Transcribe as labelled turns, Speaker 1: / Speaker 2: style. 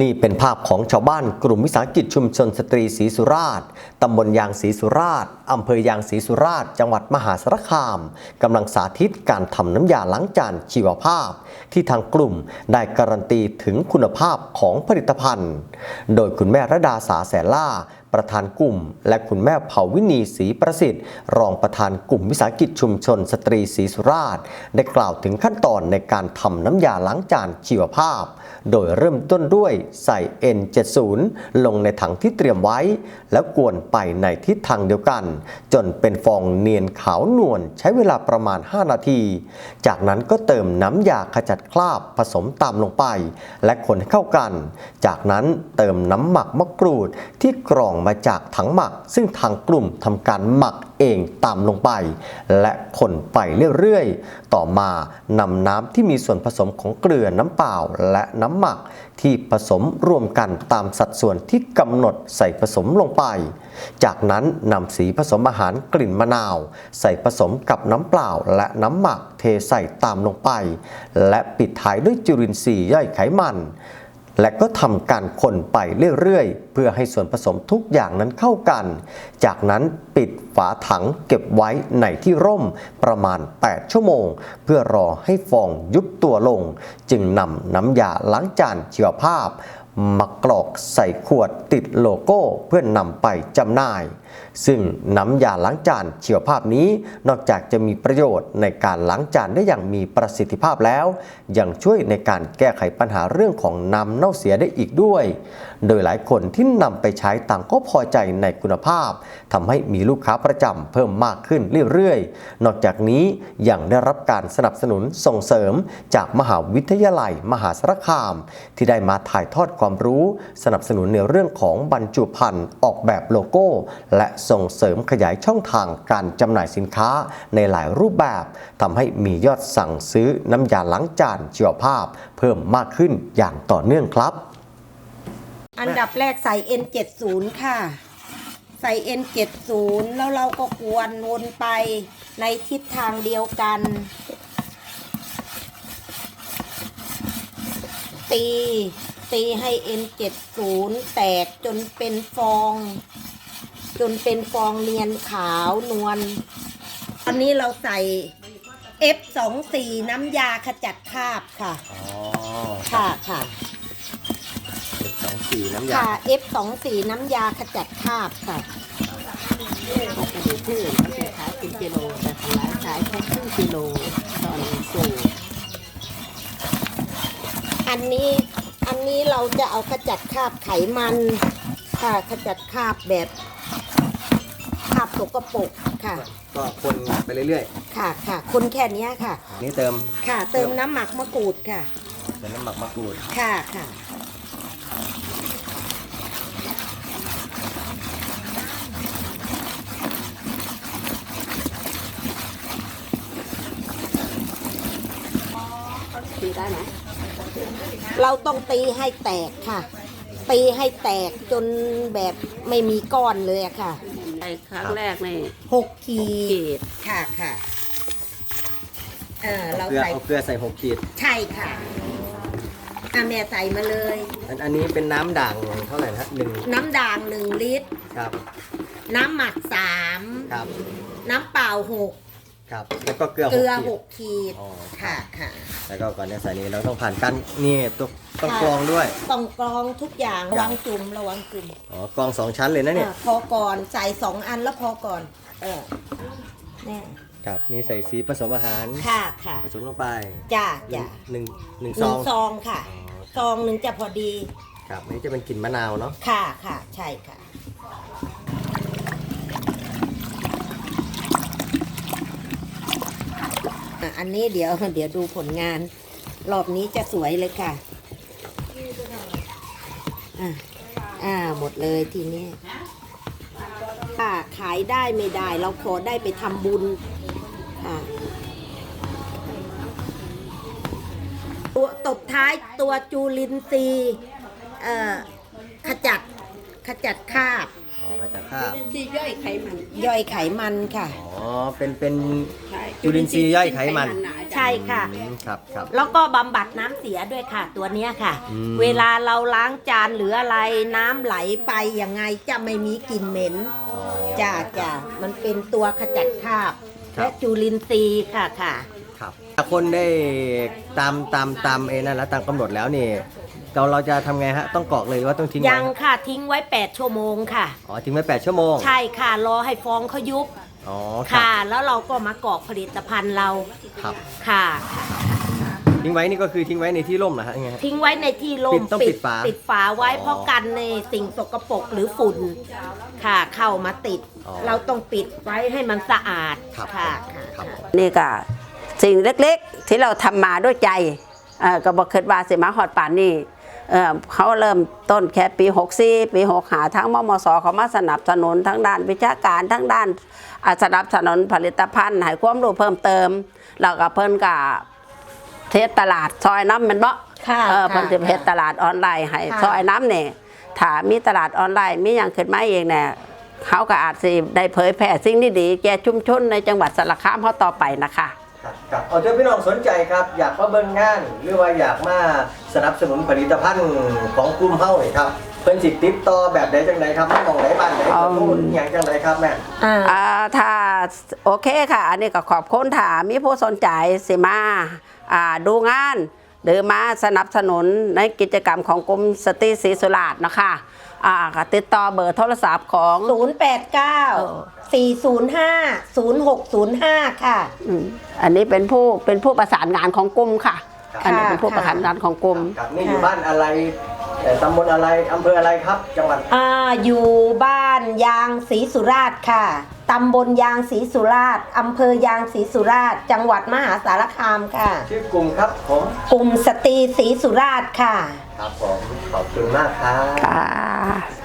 Speaker 1: นี่เป็นภาพของชาวบ้านกลุ่มวิสาหกิจชุมชนสตรีศรีสุราษฎร์ตำบลยางศรีสุราษฎร์อำเภอยางศรีสุราษฎร์จังหวัดมหาสารคามกำลังสาธิตการทำน้ำยาล้างจานชีวภาพ ที่ทางกลุ่มได้การันตีถึงคุณภาพของผลิตภัณฑ์ โดยคุณแม่ระดาสาแสล่าประธานกลุ่ม และคุณแม่เผ่าวินีศรีประสิทธิ์ รองประธานกลุ่มวิสาหกิจชุมชน สตรีศรีสุราษฎร์ได้กล่าวถึงขั้นตอนในการทำน้ำยาล้างจานชีวภาพ โดยเริ่มต้นด้วยใส่ N70 ลงในถังที่เตรียมไว้ แล้วกวนไปในทิศทางเดียวกัน จนเป็นฟองเนียนขาวนวลใช้เวลาประมาณ 5 นาที จากนั้นก็เติมน้ำยาขจัดคราบผสมตามลงไป และคนให้เข้ากัน จากนั้นเติมน้ำหมักมะกรูดที่กรองมาจากถังหมัก ซึ่งทางกลุ่มทำการหมักเองตามลงไป และคนไปเรื่อยๆ ต่อมานำน้ำที่มีส่วนผสมของเกลือน้ำเปล่าและน้ำหมัก ที่ผสมรวมกันตามสัดส่วนที่กำหนดใส่ผสมลงไป จากนั้นนำสีผสมอาหารกลิ่นมะนาว ใส่ผสมกับน้ำเปล่าและน้ำหมักเทใส่ตามลงไป และปิดท้ายด้วยจุลินทรีย์ย่อยไขมัน และก็ทำการคนไปเรื่อยๆ เพื่อให้ส่วนผสมทุกอย่างนั้นเข้ากัน จากนั้นปิดฝาถังเก็บไว้ในที่ร่มประมาณ 8 ชั่วโมง เพื่อรอให้ฟองยุบตัวลง จึงนำน้ำยาล้างจานชีวภาพ มากรอกใส่ขวดติดโลโก้เพื่อนนำไปจำหน่าย ซึ่งน้ำยาล้างจานเชียวภาพนี้ นอกจากจะมีประโยชน์ในการล้างจานได้อย่างมีประสิทธิภาพแล้ว ยังช่วยในการแก้ไขปัญหาเรื่องของน้ำเน่าเสียได้อีกด้วย โดยหลายคนที่นำไปใช้ต่างก็พอใจในคุณภาพทำให้มีลูกค้าประจำเพิ่มมากขึ้นเรื่อยๆ นอกจากนี้ยังได้รับการสนับสนุนส่งเสริมจากมหาวิทยาลัย มหาสารคาม ที่ได้มาถ่ายทอดความความรู้ สนับสนุนในเรื่องของบรรจุภัณฑ์ออกแบบโลโก้ และส่งเสริมขยายช่องทางการจำหน่ายสินค้าในหลายรูปแบบทำให้มียอดสั่งซื้อน้ำยาล้างจานชีวภาพ เพิ่มมากขึ้นอย่างต่อเนื่องครับ
Speaker 2: อันดับแรกใส่ N70 ค่ะ ใส่ N70 แล้วเราก็กวนวนไปในทิศทางเดียวกัน ตี ตีให้ N70 แตกจนเป็นฟอง จนเป็นฟองเนียนขาวนวลตอนนี้เราใส่ F24 น้ำยาขจัดคราบค่ะ
Speaker 1: อ๋อ
Speaker 2: ค่ะค่ะ
Speaker 1: สองสี่น้ำยา
Speaker 2: ค่ะ F24 น้ำยาขจัดคราบค่ะ ปกติที่อื่นเขาจะขายเป็นกิโลแต่ทางร้านขายแค่ครึ่งกิโลตอนสูงอันนี้ อันนี้เราจะเอาขจัดคราบไขมันค่ะขจัดคราบแบบคราบสกปรกค่ะ
Speaker 1: ก็คนไปเรื่อย
Speaker 2: ค่ะค่ะ คนแค่เนี้ยค่ะ
Speaker 1: ๆ นี่เติม
Speaker 2: ค่ะ เติมน้ำหมักมะกรูดค่ะ
Speaker 1: เป็นน้ำหมักมะกรูด
Speaker 2: ค่ะค่ะตีได้ไหม เราต้องตีให้แตกค่ะ ตีให้แตกจนแบบไม่มีก้อนเลยอะค่ะ
Speaker 3: ไปครั้งแรกใน
Speaker 2: หกขี
Speaker 3: เก
Speaker 2: ด
Speaker 3: ต
Speaker 2: ค่ะค่ะเออเรา
Speaker 1: เกลือ
Speaker 2: ใส่
Speaker 1: เอาเกลือใส่หกขีด
Speaker 2: ใช่ค่ะอะแม่ใส่มาเลย
Speaker 1: อันอันนี้เป็นน้ำด่างเท่าไหร่นะหนึ่ง
Speaker 2: น้ำด่างหนึ่งลิตร
Speaker 1: ครับ
Speaker 2: น้ำหมักสาม
Speaker 1: ครับ
Speaker 2: น้ำเปล่าหก
Speaker 1: ครับแล้วก็เกลือ
Speaker 2: เกลือ
Speaker 1: ขีด
Speaker 2: หกขีด
Speaker 1: อ๋อ
Speaker 2: ค่ะค่ะ
Speaker 1: แล้วก็ก่อนจะใส่นี้เราต้องผ่านกันนี่ต้องต้อง
Speaker 2: ค่ะ
Speaker 1: กรองด้วย
Speaker 2: ต้องกรองทุกอย่าง
Speaker 1: ครับ
Speaker 2: ระวังจุ่มระวังจุ่ม
Speaker 1: อ๋อกรองสองชั้นเลยนะเนี่ย
Speaker 2: อะพอก่อนใส่สองอันแล้วพอก่อน เออเนี่ย
Speaker 1: ครับนี่ใส่สีผสมอาหาร
Speaker 2: ค่ะค่ะ
Speaker 1: ผสมลงไป
Speaker 2: จ้า
Speaker 1: หนึ่
Speaker 2: จ้าง
Speaker 1: หนึ่งหนึ่ง
Speaker 2: ห
Speaker 1: ซ
Speaker 2: นึ่
Speaker 1: องง
Speaker 2: ซองค่ะ
Speaker 1: อ๋อ
Speaker 2: ซองหนึ่งจะพอดี
Speaker 1: ครับอันนี้จะเป็นกลิ่นมะนาวเนาะ
Speaker 2: ค่ะค่ะใช่ค่ะ อะอันนี้เดี๋ยวเดี๋ยวดูผลงาน รอบนี้จะสวยเลยค่ะ อ่าอ่าหมดเลยทีนี้ค่ะขายได้ไม่ได้ เราขอได้ไปทำบุญค่ะตัวตบท้ายตัวจูลินทรีย์เอ่อขจัดขจัดคราบ
Speaker 4: อ๋อขจัดคราบ
Speaker 3: ซีย่อยไขมัน
Speaker 2: ย่อยไขมันค่ะ
Speaker 4: อ๋อ เป็นเป็น
Speaker 3: ใช่
Speaker 4: จุลินทรีย์ย่อยไขมัน
Speaker 3: น่ะอาจารย์
Speaker 2: ใช่ค่ะ
Speaker 4: อืมครับครับ
Speaker 2: แล้วก็บำบัดน้ำเสียด้วยค่ะ ตัวเนี้ยค่ะ
Speaker 4: อืม
Speaker 2: เวลาเราล้างจานหรืออะไรน้ำไหลไปยังไงจะไม่มีกลิ่นเหม็น
Speaker 4: อ๋อ
Speaker 2: จ้าจ้ามันเป็นตัวขจัดคราบ
Speaker 4: ครับ
Speaker 2: และจุลินทรีย์ค่ะค่ะ
Speaker 4: ครับถ้าคนได้ตามตามตามเอนั่นแล้วตามกำหนดแล้วนี่เราเราจะทำไงฮะ ต้องกรอกเลยหรือว่าต้องทิ้งไว้
Speaker 2: ยังค่ะทิ้งไว้ 8 ชั่วโมงค่ะ
Speaker 4: อ๋อทิ้งไว้8ชั่วโมง
Speaker 2: ใช่ค่ะรอให้ฟองเขายุบ
Speaker 4: อ๋อครับ
Speaker 2: ค่ะ แล้วเราก็มากรอกผลิตภัณฑ์เรา
Speaker 4: ครับ
Speaker 2: ค่ะ
Speaker 4: ทิ้งไว้นี่ก็คือทิ้งไว้ในที่ร่มนะฮะยังไงฮะ
Speaker 2: ทิ้งไว้ในที่ล
Speaker 4: ปิ
Speaker 2: ม
Speaker 4: ดต้องปิดฝา
Speaker 2: ปิดฝาไว้
Speaker 4: อ๋อ
Speaker 2: เพราะกันในสิ่งสกปรกหรือฝุ่นค่ะ เข้ามาติด
Speaker 4: อ๋อ
Speaker 2: เราต้องปิดไว้ให้มันสะอาด
Speaker 4: ครับ
Speaker 2: ค่ะ
Speaker 4: ครับ
Speaker 3: นี่ก็สิ่งเล็กๆ ที่เราทำมาด้วยใจเอ่อก็บอกคิดว่าสิมาฮอดป่านนี้ เอ่อเขาเริ่มต้นแค่ปี 64 ปี6หาทั้งมมสเขามาสนับสนุนทั้งด้านวิชาการทั้งด้านอ่าสนับสนุนผลิตภัณฑ์ให้ความรู้เพิ่มเติม แล้วก็เพิ่นก็เทสตลาดซอยน้ำแมันบ่
Speaker 2: ค่ะ
Speaker 3: เออ
Speaker 2: ค่ะ
Speaker 3: เพิ่นจะเทสตลาดออนไลน์ให้
Speaker 2: ค่ะ
Speaker 3: ซอยน้ำเนี่ยถ้ามีตลาดออนไลน์มีอย่างขึ้นมาเองเนี่ยเขาก็อาจสิได้เผยแพร่สิ่งดีๆแก่ชุมชนในจังหวัดสระคัามเขาต่อไปนะคะ
Speaker 4: ครับครับเอาเจ้าพี่น้องสนใจครับ อยากมาเบิ่งงาน หรือว่าอยากมาสนับสนุนผลิตภัณฑ์ของกลุ่มเฮ้านี่ครับเพิ่นสิติดต่อแบบใดจังใดครับไม่มองไหนบ้านไหน
Speaker 3: เอา
Speaker 4: กระทู้อหย่างจังใดครับแม่
Speaker 2: อ่า
Speaker 3: อ่าถ้าโอเคค่ะ อันนี้ก็ขอบคุณถ้ามีผู้สนใจสิมาอ่าดูงาน หรือมาสนับสนุนในกิจกรรมของกรมสตรีศรีสุราษฎร์นะคะอ่าก็ติดต่อเบอร์โทรศัพท์ของ
Speaker 2: 089 405 0605 ค่ะ
Speaker 3: อืมอันนี้เป็นผู้เป็นผู้ประสานงานของกรมค่ะ
Speaker 4: ครับ
Speaker 3: อันนี้เป็นผู้ประสานงานของกรม
Speaker 4: ครับนี่อยู่บ้านอะไรเอ่อตำบลอะไรอำเภออะไรครับ จังหวัด
Speaker 2: อ่าอยู่บ้านยางศรีสุราษฎร์ค่ะ ตำบลยางศรีสุราษฎร์อำเภอยางศรีสุราษฎร์จังหวัดมหาสารคามค่ะ
Speaker 4: ชื่อกลุ่มครับผม
Speaker 2: กลุ่มสตรีศรีสุราษฎร์ค่ะ
Speaker 4: ครับผมขอบคุณมากครับ
Speaker 3: ค่ะ